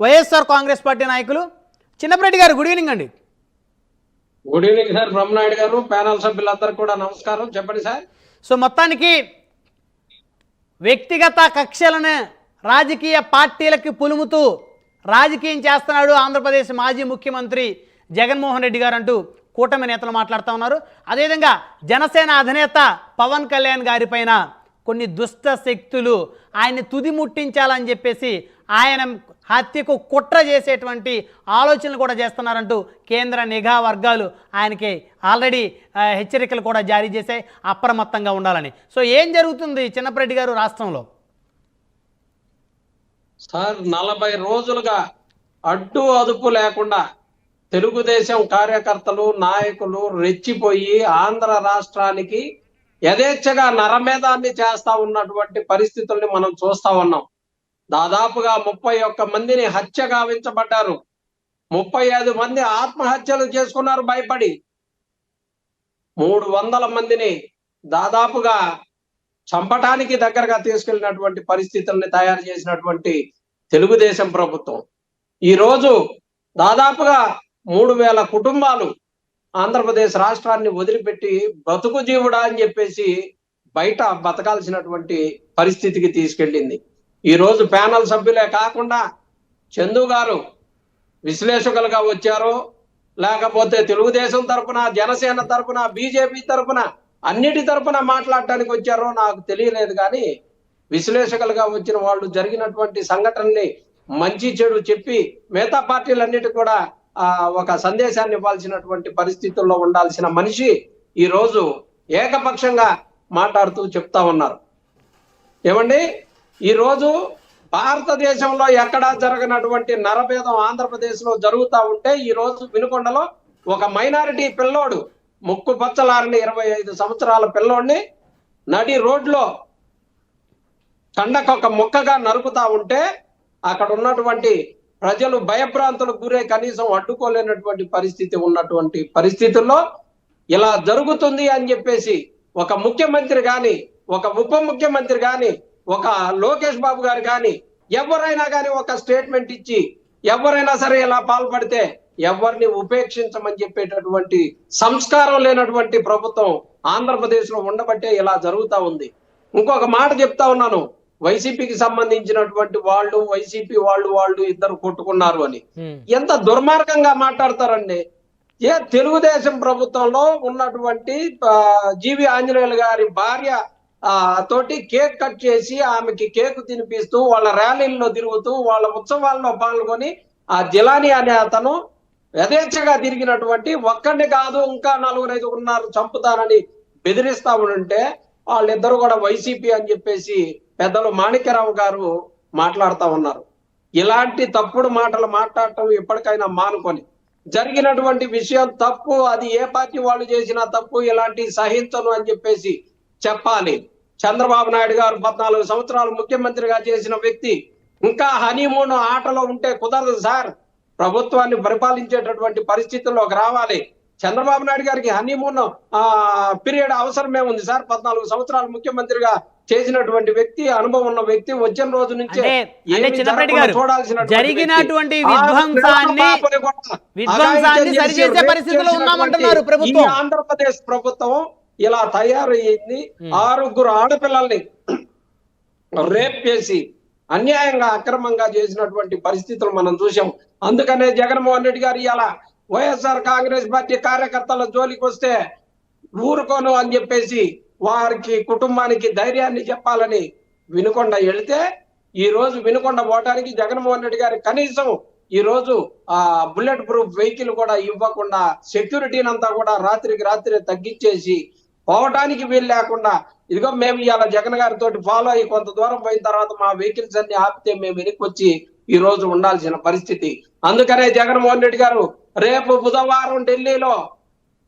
YSR Congress party నాయకులు చిన్నపరెడ్డి గారు good evening అండి. గుడ్ ఈవినింగ్ సార్ బ్రహ్మనాయుడు గారు ప్యానల్ సభ్యులందరికీ కూడా నమస్కారం. చెప్పండి సార్ సో మొత్తానికి వ్యక్తిగత కక్షలను రాజకీయ పార్టీలకి పులుముతూ రాజకీయం చేస్తున్నాడు ఆంధ్రప్రదేశ్ మాజీ ముఖ్యమంత్రి జగన్మోహన్ రెడ్డి గారు అంటూ కూటమి నేతలు మాట్లాడుతూ ఉన్నారు. అదేవిధంగా జనసేన అధినేత పవన్ కళ్యాణ్ గారిపైన కొన్ని దుష్ట శక్తులు ఆయన్ని తుది ముట్టించాలని చెప్పేసి ఆయన హత్యకు కుట్ర చేసేటువంటి ఆలోచనలు కూడా చేస్తున్నారంటూ కేంద్ర నిఘా వర్గాలు ఆయనకి ఆల్రెడీ హెచ్చరికలు కూడా జారీ చేశాయి. అప్రమత్తంగా ఉండాలని. సో ఏం జరుగుతుంది చిన్నపరెడ్డి గారు రాష్ట్రంలో? సార్ నలభై రోజులుగా అడ్డు అదుపు లేకుండా తెలుగుదేశం కార్యకర్తలు నాయకులు రెచ్చిపోయి ఆంధ్ర రాష్ట్రానికి యథేచ్ఛగా నరమేధాన్ని చేస్తా ఉన్నటువంటి పరిస్థితుల్ని మనం చూస్తా ఉన్నాం. దాదాపుగా ముప్పై ఒక్క మందిని హత్య గావించబడ్డారు ముప్పై ఐదు మంది ఆత్మహత్యలు చేసుకున్నారు భయపడి. మూడు వందల మందిని దాదాపుగా చంపటానికి దగ్గరగా తీసుకెళ్ళినటువంటి పరిస్థితుల్ని తయారు చేసినటువంటి తెలుగుదేశం ప్రభుత్వం. ఈ రోజు దాదాపుగా మూడు వేల కుటుంబాలు ఆంధ్రప్రదేశ్ రాష్ట్రాన్ని వదిలిపెట్టి బతుకు జీవుడా అని చెప్పేసి బయట బతకాల్సినటువంటి పరిస్థితికి తీసుకెళ్ళింది. ఈరోజు ప్యానల్ సభ్యులే కాకుండా చందు గారు విశ్లేషకులుగా వచ్చారు. లేకపోతే తెలుగుదేశం తరపున జనసేన తరపున బీజేపీ తరపున అన్నిటి తరపున మాట్లాడటానికి వచ్చారో నాకు తెలియలేదు కానీ విశ్లేషకులుగా వచ్చిన వాళ్ళు జరిగినటువంటి సంఘటనని మంచి చెడు చెప్పి మిగతా పార్టీలన్నిటి కూడా ఆ ఒక సందేశాన్ని ఇవ్వాల్సినటువంటి పరిస్థితుల్లో ఉండాల్సిన మనిషి ఈరోజు ఏకపక్షంగా మాట్లాడుతూ చెప్తా ఉన్నారు. ఏమండి? ఈరోజు భారతదేశంలో ఎక్కడా జరగనటువంటి నరభేదం ఆంధ్రప్రదేశ్లో జరుగుతూ ఉంటే ఈరోజు వినుకొండలో ఒక మైనారిటీ పిల్లోడు ముక్కు పచ్చలారిన ఇరవై ఐదు సంవత్సరాల పిల్లోడిని నడి రోడ్లో కండకొక ముక్కగా నరుకుతా ఉంటే అక్కడ ఉన్నటువంటి ప్రజలు భయభ్రాంతులకు గురై కనీసం అడ్డుకోలేనటువంటి పరిస్థితి ఉన్నటువంటి పరిస్థితుల్లో ఇలా జరుగుతుంది అని చెప్పేసి ఒక ముఖ్యమంత్రి కానీ ఒక ఉప ముఖ్యమంత్రి కానీ ఒక లోకేష్ బాబు గారు గాని ఎవరైనా గాని ఒక స్టేట్మెంట్ ఇచ్చి ఎవరైనా సరే ఇలా పాల్పడితే ఎవరిని ఉపేక్షించమని చెప్పేటటువంటి సంస్కారం లేనటువంటి ప్రభుత్వం ఆంధ్రప్రదేశ్లో ఉండబట్టే ఇలా జరుగుతా ఉంది. ఇంకొక మాట చెప్తా ఉన్నాను. వైసీపీకి సంబంధించినటువంటి వాళ్ళు వైసీపీ వాళ్ళు వాళ్ళు ఇద్దరు కొట్టుకున్నారు అని. ఎంత దుర్మార్గంగా మాట్లాడతారండి. ఏ తెలుగుదేశం ప్రభుత్వంలో ఉన్నటువంటి జీవి ఆంజనేయులు గారి భార్య తోటి కేక్ కట్ చేసి ఆమెకి కేక్ తినిపిస్తూ వాళ్ళ ర్యాలీల్లో తిరుగుతూ వాళ్ళ ఉత్సవాల్లో పాల్గొని ఆ జిలాని అనే అతను యథేచ్ఛగా తిరిగినటువంటి ఒక్కడిని కాదు ఇంకా నలుగురు ఐదుగురు ఉన్నారు చంపుతానని బెదిరిస్తా ఉంటే వాళ్ళిద్దరు కూడా వైసీపీ అని చెప్పేసి పెద్దలు మాణిక్యరావు గారు మాట్లాడుతా ఉన్నారు. ఇలాంటి తప్పుడు మాటలు మాట్లాడటం ఎప్పటికైనా మానుకొని జరిగినటువంటి విషయం తప్పు అది ఏ పార్టీ వాళ్ళు చేసినా తప్పు ఇలాంటి సహించను అని చెప్పేసి చెప్పాలి. చంద్రబాబు నాయుడు గారు పద్నాలుగు సంవత్సరాలు ముఖ్యమంత్రిగా చేసిన వ్యక్తి. ఇంకా హనీమూన్ ఆటలో ఉంటే కుదరదు సార్. ప్రభుత్వాన్ని పరిపాలించేటటువంటి పరిస్థితుల్లోకి రావాలి. చంద్రబాబు నాయుడు గారికి హనీమూన్ పీరియడ్ అవసరమే ఉంది సార్. పద్నాలుగు సంవత్సరాలు ముఖ్యమంత్రిగా చేసినటువంటి వ్యక్తి అనుభవం ఉన్న వ్యక్తి వచ్చిన రోజు నుంచే చూడాల్సినటువంటి జరిగినటువంటి విధ్వంసాన్ని విధ్వంసాన్ని సరిచేసే పరిస్థితిలో ఉన్నామంటున్నారు ప్రభుత్వం. ఆంధ్రప్రదేశ్ ప్రభుత్వం ఇలా తయారయ్యింది ఆరుగురు ఆడపిల్లల్ని రేప్ చేసి అన్యాయంగా అక్రమంగా చేసినటువంటి పరిస్థితులు మనం చూసాం అందుకనే జగన్మోహన్ రెడ్డి గారు ఇలా వైఎస్ఆర్ కాంగ్రెస్ పార్టీ కార్యకర్తల జోలికి వస్తే ఊరుకోను అని చెప్పేసి వారికి కుటుంబానికి ధైర్యాన్ని చెప్పాలని వినుకొండ వెళితే ఈ రోజు వినుకొండ పోవటానికి జగన్మోహన్ రెడ్డి గారి కనీసం ఈ రోజు ఆ బుల్లెట్ ప్రూఫ్ వెహికల్ కూడా ఇవ్వకుండా సెక్యూరిటీని అంతా కూడా రాత్రికి రాత్రి తగ్గించేసి పోవటానికి వీలు లేకుండా ఇదిగో మేము ఇవాళ జగన్ గారితో ఫాలో అయ్యి కొంత దూరం పోయిన తర్వాత మా వెహికల్స్ అన్ని ఆపితే మేము వెనక్కి వచ్చి ఈ రోజు ఉండాల్సిన పరిస్థితి. అందుకనే జగన్మోహన్ రెడ్డి గారు రేపు బుధవారం ఢిల్లీలో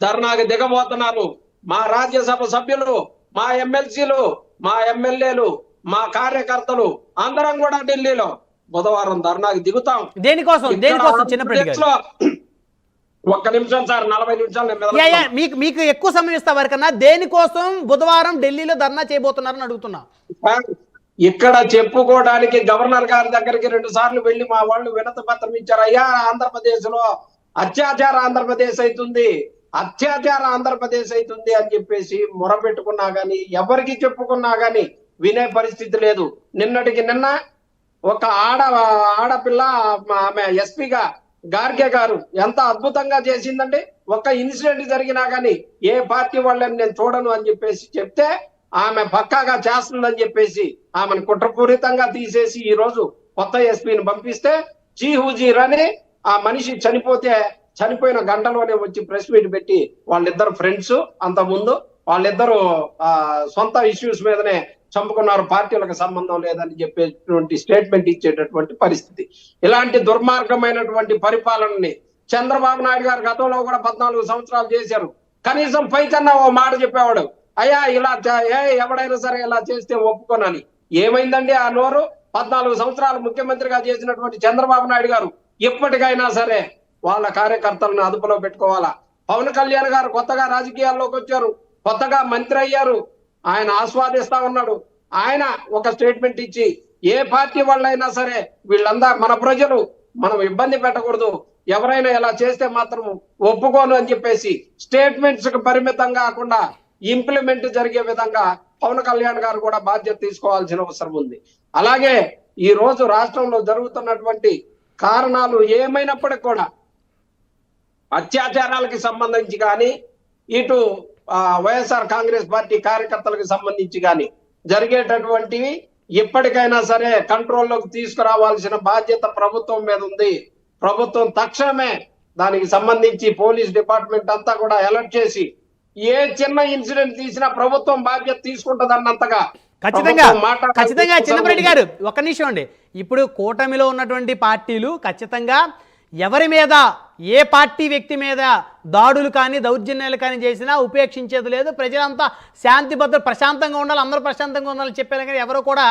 ధర్నాకి దిగబోతున్నారు. మా రాజ్యసభ సభ్యులు మా ఎమ్మెల్సీలు మా ఎమ్మెల్యేలు మా కార్యకర్తలు అందరం కూడా ఢిల్లీలో బుధవారం ధర్నాకి దిగుతాం. దేనికోసం? దేనికోసం ఆంధ్రప్రదేశ్లో ఒక్క నిమిషం సార్ నలభై నిమిషాలు. మీకు మీకు ఎక్కువ సమయం ఇస్తా వారికన్నా దేనికోసం బుధవారం ఢిల్లీలో ధర్నా చేయబోతున్నారని అడుగుతున్నా. ఇక్కడ చెప్పుకోవడానికి గవర్నర్ గారి దగ్గరికి రెండు సార్లు వెళ్ళి మా వాళ్ళు వినతి పత్రం ఇచ్చారు. అయ్యా ఆంధ్రప్రదేశ్లో అత్యాచార ఆంధ్రప్రదేశ్ అవుతుంది. అత్యాచార ఆంధ్రప్రదేశ్ అవుతుంది అని చెప్పేసి మొరపెట్టుకున్నా గాని ఎవరికి చెప్పుకున్నా గాని వినే పరిస్థితి లేదు. నిన్నటికి నిన్న ఒక ఆడ ఆడపిల్ల ఆమె ఎస్పీగా గార్గే గారు ఎంత అద్భుతంగా చేసిందంటే ఒక్క ఇన్సిడెంట్ జరిగినా కానీ ఏ పార్టీ వాళ్ళని నేను చూడను అని చెప్పేసి చెప్తే ఆమె పక్కాగా చేస్తుందని చెప్పేసి ఆమెను కుట్రపూరితంగా తీసేసి ఈ రోజు కొత్త ఎస్పీని పంపిస్తే జీ హుజీర్ అని ఆ మనిషి చనిపోతే చనిపోయిన గంటలోనే వచ్చి ప్రెస్ మీట్ పెట్టి వాళ్ళిద్దరు ఫ్రెండ్స్ అంత ముందు వాళ్ళిద్దరు ఆ సొంత ఇష్యూస్ మీదనే చంపుకున్నారు పార్టీలకు సంబంధం లేదని చెప్పేటువంటి స్టేట్మెంట్ ఇచ్చేటటువంటి పరిస్థితి. ఇలాంటి దుర్మార్గమైనటువంటి పరిపాలనని చంద్రబాబు నాయుడు గారు గతంలో కూడా పద్నాలుగు సంవత్సరాలు చేశారు. కనీసం పైకన్నా ఓ మాట చెప్పేవాడు అయ్యా ఇలా ఏ ఎవడైనా సరే ఇలా చేస్తే ఒప్పుకోనని. ఏమైందండి ఆ నోరు? పద్నాలుగు సంవత్సరాలు ముఖ్యమంత్రిగా చేసినటువంటి చంద్రబాబు నాయుడు గారు ఎప్పటికైనా సరే వాళ్ళ కార్యకర్తలను అదుపులో పెట్టుకోవాలా? పవన్ కళ్యాణ్ గారు కొత్తగా రాజకీయాల్లోకి వచ్చారు కొత్తగా మంత్రి అయ్యారు ఆయన ఆస్వాదిస్తా ఉన్నాడు. ఆయన ఒక స్టేట్మెంట్ ఇచ్చి ఏ పార్టీ వాళ్ళైనా సరే వీళ్ళందా మన ప్రజలు మనం ఇబ్బంది పెట్టకూడదు. ఎవరైనా ఇలా చేస్తే మాత్రం ఒప్పుకోను అని చెప్పేసి స్టేట్మెంట్స్కు పరిమితం కాకుండా ఇంప్లిమెంట్ జరిగే విధంగా పవన్ కళ్యాణ్ గారు కూడా బాధ్యత తీసుకోవాల్సిన అవసరం ఉంది. అలాగే ఈ రోజు రాష్ట్రంలో జరుగుతున్నటువంటి కారణాలు ఏమైనప్పటికి కూడా అత్యాచారాలకి సంబంధించి కానీ ఇటు వైఎస్ఆర్ కాంగ్రెస్ పార్టీ కార్యకర్తలకు సంబంధించి కానీ జరిగేటటువంటివి ఇప్పటికైనా సరే కంట్రోల్లోకి తీసుకురావాల్సిన బాధ్యత ప్రభుత్వం మీద ఉంది ప్రభుత్వం తక్షణమే దానికి సంబంధించి పోలీస్ డిపార్ట్మెంట్ అంతా కూడా అలర్ట్ చేసి ఏ చిన్న ఇన్సిడెంట్ తీసినా ప్రభుత్వం బాధ్యత తీసుకుంటది అన్నంతగా ఖచ్చితంగా ఖచ్చితంగా చిన్నపరెడ్డి. గారు ఒక నిమిషం అండి ఇప్పుడు కూటమిలో ఉన్నటువంటి పార్టీలు ఖచ్చితంగా ఎవరి మీద ఏ పార్టీ వ్యక్తి మీద దాడులు కానీ దౌర్జన్యాలు కానీ చేసినా ఉపేక్షించేది లేదు. ప్రజలంతా శాంతి భద్ర ప్రశాంతంగా ఉండాలి అందరూ ప్రశాంతంగా ఉండాలని చెప్పారు కానీ ఎవరు కూడా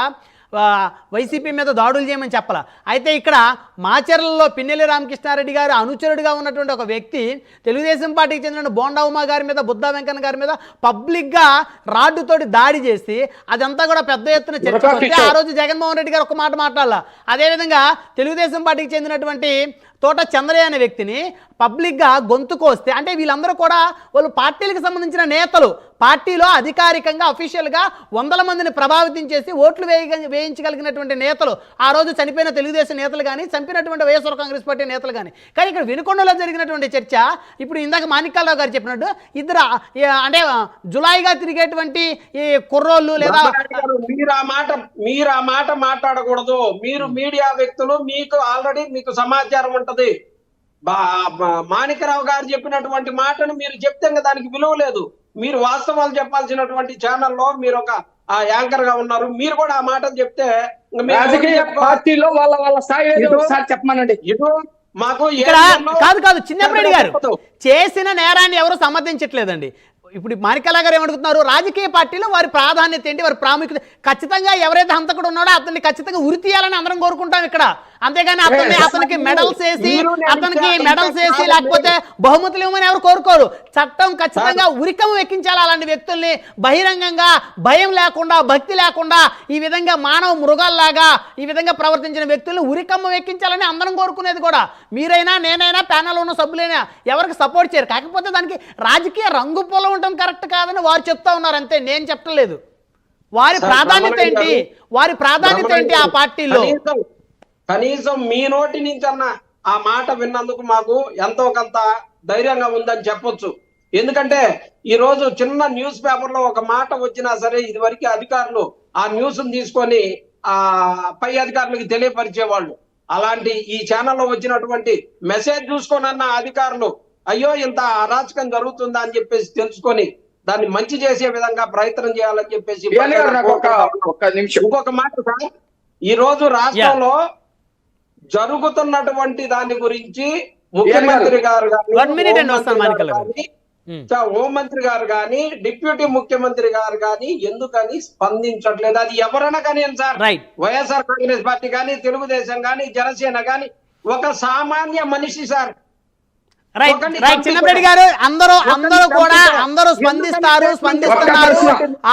వైసీపీ మీద దాడులు చేయమని చెప్పాల. అయితే ఇక్కడ మాచర్లలో పిన్నెల్లి రామకృష్ణారెడ్డి గారు అనుచరుడిగా ఉన్నటువంటి ఒక వ్యక్తి తెలుగుదేశం పార్టీకి చెందిన బోండా ఉమా గారి మీద బుద్ధా వెంకన్న గారి మీద పబ్లిక్గా రాడ్డుతోటి దాడి చేసి అదంతా కూడా పెద్ద ఎత్తున చర్చ ఆ రోజు జగన్మోహన్ రెడ్డి గారు ఒక మాట మాట్లాడాల. అదేవిధంగా తెలుగుదేశం పార్టీకి చెందినటువంటి తోట చంద్రయ్య అనే వ్యక్తిని పబ్లిక్గా గొంతు కోస్తే అంటే వీళ్ళందరూ కూడా వాళ్ళు పార్టీలకు సంబంధించిన నేతలు పార్టీలో అధికారికంగా అఫీషియల్గా వందల మందిని ప్రభావితం చేసి ఓట్లు వేయ వేయించగలిగినటువంటి నేతలు ఆ రోజు చనిపోయిన తెలుగుదేశం నేతలు కానీ చంపినటువంటి వైఎస్ఆర్ కాంగ్రెస్ పార్టీ నేతలు కానీ కానీ ఇక్కడ వినుకొండలో జరిగినటువంటి చర్చ ఇప్పుడు ఇందాక మాణిక్యాలరావు గారు చెప్పినట్టు ఇద్దరు అంటే జులైగా జులాయిగా తిరిగేటువంటి ఈ కుర్రోళ్ళు లేదా మీరు ఆ మాట మీరు ఆ మాట మాట్లాడకూడదు. మీరు మీడియా వ్యక్తులు మీకు ఆల్రెడీ మీకు సమాచారం ఉంటది. మాణికరావు గారు చెప్పినటువంటి మాటను మీరు చెప్తే ఇంకా దానికి విలువ లేదు. మీరు వాస్తవాలు చెప్పాల్సినటువంటి ఛానల్లో మీరు ఒక ఆ యాంకర్గా ఉన్నారు. మీరు కూడా ఆ మాటను చెప్తే రాజకీయ పార్టీలో వాళ్ళ వాళ్ళ స్థాయి ఏదో ఇదో- ఒకసారి చెప్పమనండి. మాకు ఇక్కడ కాదు కాదు చిన్నప్పటి గారు. చేసిన నేరాన్ని ఎవరు సమర్థించట్లేదండి ఇప్పుడు మాణిక్యాల గారు ఏమడుగుతున్నారు? రాజకీయ పార్టీలో వారి ప్రాధాన్యత ఏంటి? వారి ప్రాముఖ్యత. ఖచ్చితంగా ఎవరైతే హంతకుడు ఉన్నాడో అతన్ని ఖచ్చితంగా ఉరి తీయాలని అందరం కోరుకుంటాం ఇక్కడ. అంతేగాని అతన్ని. అతనికి మెడల్స్ వేసి అతనికి మెడల్స్ వేసి. లేకపోతే బహుమతులు ఇవ్వమని ఎవరు కోరుకోరు. చట్టం ఖచ్చితంగా ఉరికం ఎక్కించాలి అలాంటి వ్యక్తుల్ని. బహిరంగంగా భయం లేకుండా భక్తి లేకుండా ఈ విధంగా మానవ మృగాల్లాగా ఈ విధంగా ప్రవర్తించిన వ్యక్తుల్ని ఉరికమ్మ ఎక్కించాలని అందరం కోరుకునేది కూడా. మీరైనా నేనైనా ప్యానల్ ఉన్న సభ్యులైనా ఎవరికి సపోర్ట్ చేయరు. కాకపోతే దానికి రాజకీయ రంగు పొల ఉండటం కరెక్ట్ కాదని వారు చెప్తా ఉన్నారు. అంతే నేను చెప్పలేదు వారి ప్రాధాన్యత ఏంటి? వారి ప్రాధాన్యత ఏంటి ఆ పార్టీలో? కనీసం మీ నోటి నుంచి అన్న ఆ మాట విన్నందుకు మాకు ఎంతో కొంత ధైర్యంగా ఉందని చెప్పొచ్చు. ఎందుకంటే ఈ రోజు చిన్న న్యూస్ పేపర్లో ఒక మాట వచ్చినా సరే ఇదివరకు అధికారులు ఆ న్యూస్ తీసుకొని ఆ పై అధికారులకు తెలియపరిచేవాళ్ళు. అలాంటి ఈ ఛానల్లో వచ్చినటువంటి మెసేజ్ చూసుకోనన్న అధికారులు అయ్యో ఇంత అరాచకం జరుగుతుందా? అని చెప్పేసి తెలుసుకొని దాన్ని మంచి చేసే విధంగా ప్రయత్నం చేయాలని చెప్పేసి ఇంకొక మాట సార్ ఈ రోజు రాష్ట్రంలో జరుగుతున్నటువంటి దాని గురించి ముఖ్యమంత్రి గారు? హోంమంత్రి గారు గారు. కానీ, డిప్యూటీ ముఖ్యమంత్రి గారు కానీ ఎందుకని స్పందించట్లేదు? అది ఎవరైనా కానీ సార్? వైఎస్ఆర్ కాంగ్రెస్ పార్టీ కానీ తెలుగుదేశం కానీ జనసేన కానీ ఒక సామాన్య మనిషి సార్. రైట్ చిన్నప్పటి గారు అందరూ అందరూ కూడా అందరూ స్పందిస్తారు స్పందిస్తున్నారు.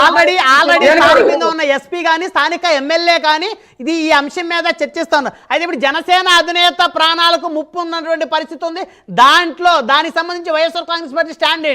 ఆల్రెడీ ఆల్రెడీ స్థానికంగా ఉన్న ఎస్పీ కానీ స్థానిక ఎమ్మెల్యే కానీ ఇది ఈ అంశం మీద చర్చిస్తున్నారు. అయితే ఇప్పుడు జనసేన అధినేత ప్రాణాలకు ముప్పు ఉన్నటువంటి పరిస్థితి ఉంది. దాంట్లో దానికి సంబంధించి వైఎస్ఆర్ కాంగ్రెస్ పార్టీ స్టాండ్